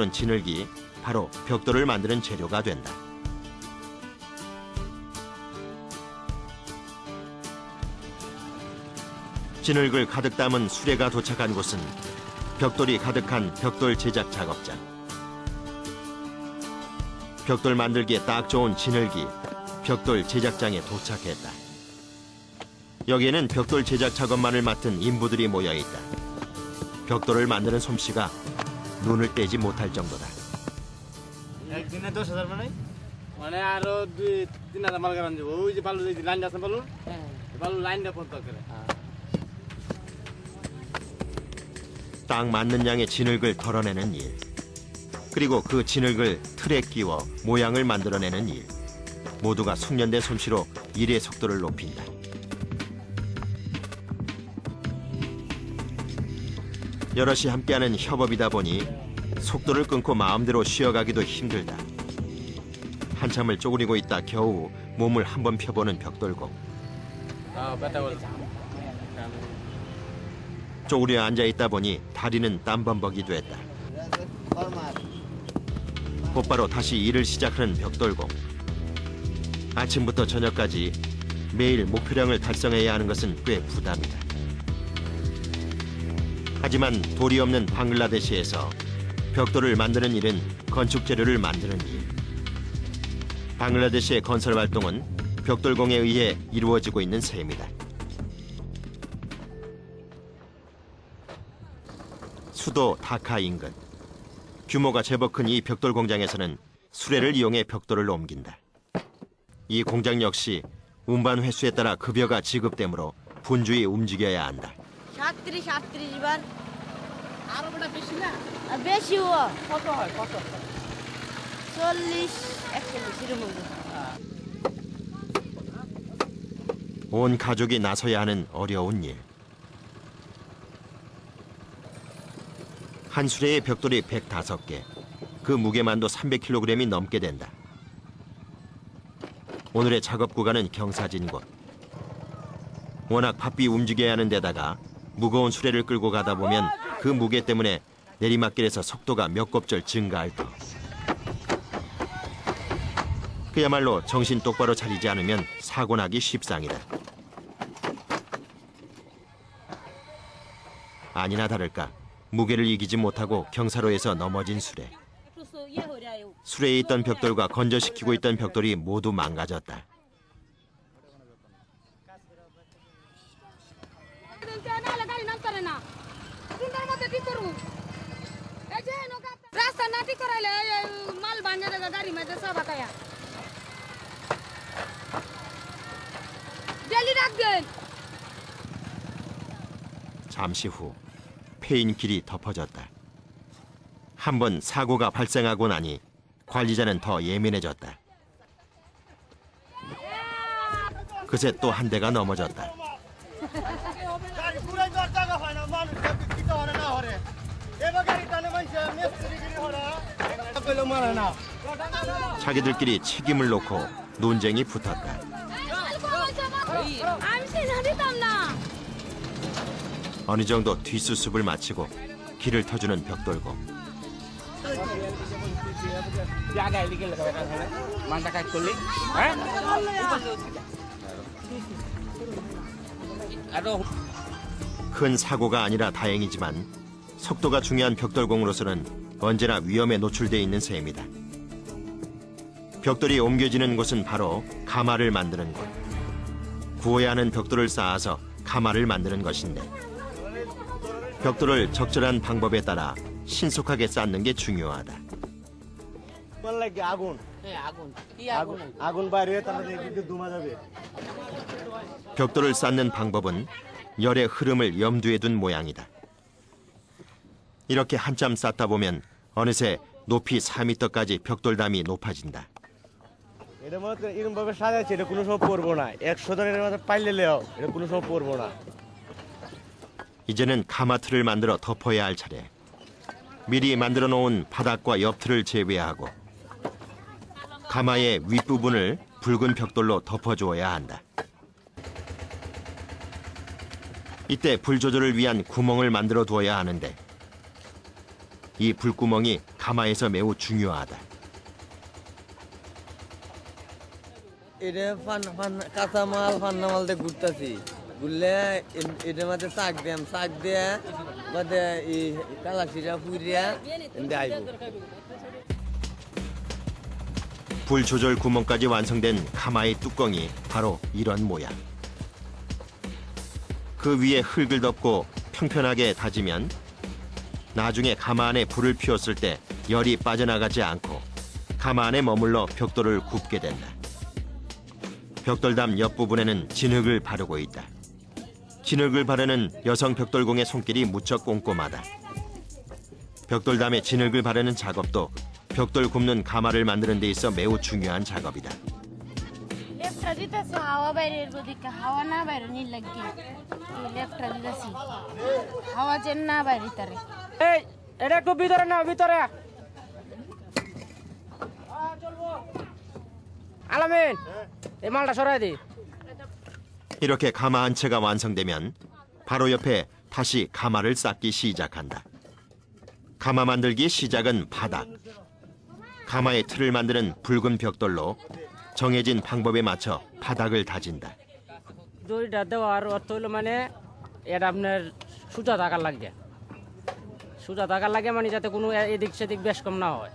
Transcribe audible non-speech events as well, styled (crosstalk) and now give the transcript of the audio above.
나오는 진흙이 바로 벽돌을 만드는 재료가 된다. 진흙을 가득 담은 수레가 도착한 곳은 벽돌이 가득한 벽돌 제작 작업장. 벽돌 만들기에 딱 좋은 진흙이 벽돌 제작장에 도착했다. 여기에는 벽돌 제작 작업만을 맡은 인부들이 모여 있다. 벽돌을 만드는 솜씨가 눈을 떼지 못할 정도다. একদিনে দশ হাজার মানে মানে আরো দুই তিন হাজার মাল গাড়ান যাবো ওই যে বালু যে লাইন আছে বালু বালু লাইনটা পর্যন্ত করে 딱 맞는 양의 진흙을 덜어내는 일. 그리고 그 진흙을 틀에 끼워 모양을 만들어내는 일. 모두가 숙련된 솜씨로 일의 속도를 높인다. 여럿이 함께하는 협업이다 보니 속도를 끊고 마음대로 쉬어가기도 힘들다. 한참을 쪼그리고 있다 겨우 몸을 한 번 펴보는 벽돌공. 아, 쪼그려 앉아 있다 보니 다리는 땀범벅이 됐다. 곧바로 다시 일을 시작하는 벽돌공. 아침부터 저녁까지 매일 목표량을 달성해야 하는 것은 꽤 부담이다. 하지만 돌이 없는 방글라데시에서 벽돌을 만드는 일은 건축 재료를 만드는 일. 방글라데시의 건설 활동은 벽돌공에 의해 이루어지고 있는 셈이다. 수도 다카 인근. 규모가 제법 큰 이 벽돌 공장에서는 수레를 이용해 벽돌을 옮긴다. 이 공장 역시 운반 횟수에 따라 급여가 지급되므로 분주히 움직여야 한다. সাতত্রিশ আটত্রিশ বার আরো বেটা বেশি না আর বেশি হওয়া কত হয় কত চল্লিশ একচল্লিশ এরকম 온 가족이 나서야 하는 어려운 일. 한 수레의 벽돌이 105개, 그 무게만도 300kg이 넘게 된다. 오늘의 작업 구간은 경사진 곳. 워낙 바삐 움직여야 하는 데다가 무거운 수레를 끌고 가다 보면 그 무게 때문에 내리막길에서 속도가 몇 곱절 증가할 터. 그야말로 정신 똑바로 차리지 않으면 사고 나기 쉽상이다. 아니나 다를까 무게를 이기지 못하고 경사로에서 넘어진 수레. 수레에 있던 벽돌과 건져시키고 있던 벽돌이 모두 망가졌다. রাস্তা নাটি করাইলে এই- এই মাল বানিয়ে দেবে গাড়ি মেঝে সব আকায়া ডেলি রাখবেন 잠시 후 폐인길이 덮어졌다. 한 번 사고가 발생하고 나니 관리자는 더 예민해졌다. 그새 또 한 대가 넘어졌다. (laughs) 자기들끼리 책임을 놓고 논쟁이 붙었다. 어느 정도 뒷수습을 마치고 길을 터주는 벽돌고 큰 사고가 아니라 다행이지만 속도가 중요한 벽돌공으로서는 언제나 위험에 노출되어 있는 새입니다. 벽돌이 옮겨지는 곳은 바로 가마를 만드는 곳. 구워야 하는 벽돌을 쌓아서 가마를 만드는 것인데 벽돌을 적절한 방법에 따라 신속하게 쌓는 게 중요하다. 벽돌을 쌓는 방법은 열의 흐름을 염두에 둔 모양이다. 이렇게 한참 쌓다 보면 어느새 높이 4m까지 벽돌담이 높아진다. এটা মনে এরকম ভাবে সাজাচ্ছে এটা কোনো সময় পড়বো না একশো ধরের মধ্যে পাইলে লেও এটা কোনো সময় পড়বো না 이제는 가마틀을 만들어 덮어야 할 차례. 미리 만들어 놓은 바닥과 옆틀을 제외하고 가마의 윗부분을 붉은 벽돌로 덮어주어야 한다. 이때 불 조절을 위한 구멍을 만들어 두어야 하는데 이 불구멍이 가마에서 매우 중요하다. এটা ফান ফান কাঁচা মাল ফান্না মাল দিয়ে ঘুরতেছি ঘুরলে এ- এটার মধ্যে শাক দিয়াম শাক দিয়ে বাদে এই কালাশিরা পুরিয়া এনে আইব 불 조절 구멍까지 완성된 가마의 뚜껑이 바로 이런 모양. 그 위에 흙을 덮고 평평하게 다지면 나중에 가마 안에 불을 피웠을 때 열이 빠져나가지 않고 가마 안에 머물러 벽돌을 굽게 된다. 벽돌담 옆부분에는 진흙을 바르고 있다. 진흙을 바르는 여성 벽돌공의 손길이 무척 꼼꼼하다. 벽돌담에 진흙을 바르는 작업도 벽돌 굽는 가마를 만드는 데 있어 매우 중요한 작업이다. লেফটটা দিতেছে হাওয়া বাইরের দিকে হাওয়া না বাইরে নি লাগে এই লেফটটা দিতেছি হাওয়া যেন না বাইরে তারে এই এটা একটু ভিতরে না ভিতরে আলামিন এই মালটা সরাই দি 이렇게 가마 한 채가 완성되면 바로 옆에 다시 가마를 쌓기 시작한다. 가마 만들기 시작은 바닥. 가마의 틀을 만드는 붉은 벽돌로 정해진 방법에 맞춰 바닥을 다진다. দড়িটা দেওয়ার অর্থ হলো মানে এটা আপনার সোজা থাকার লাগবে সোজা থাকার লাগে মানে যাতে কোনো এদিক সেদিক বেশ কম না হয়।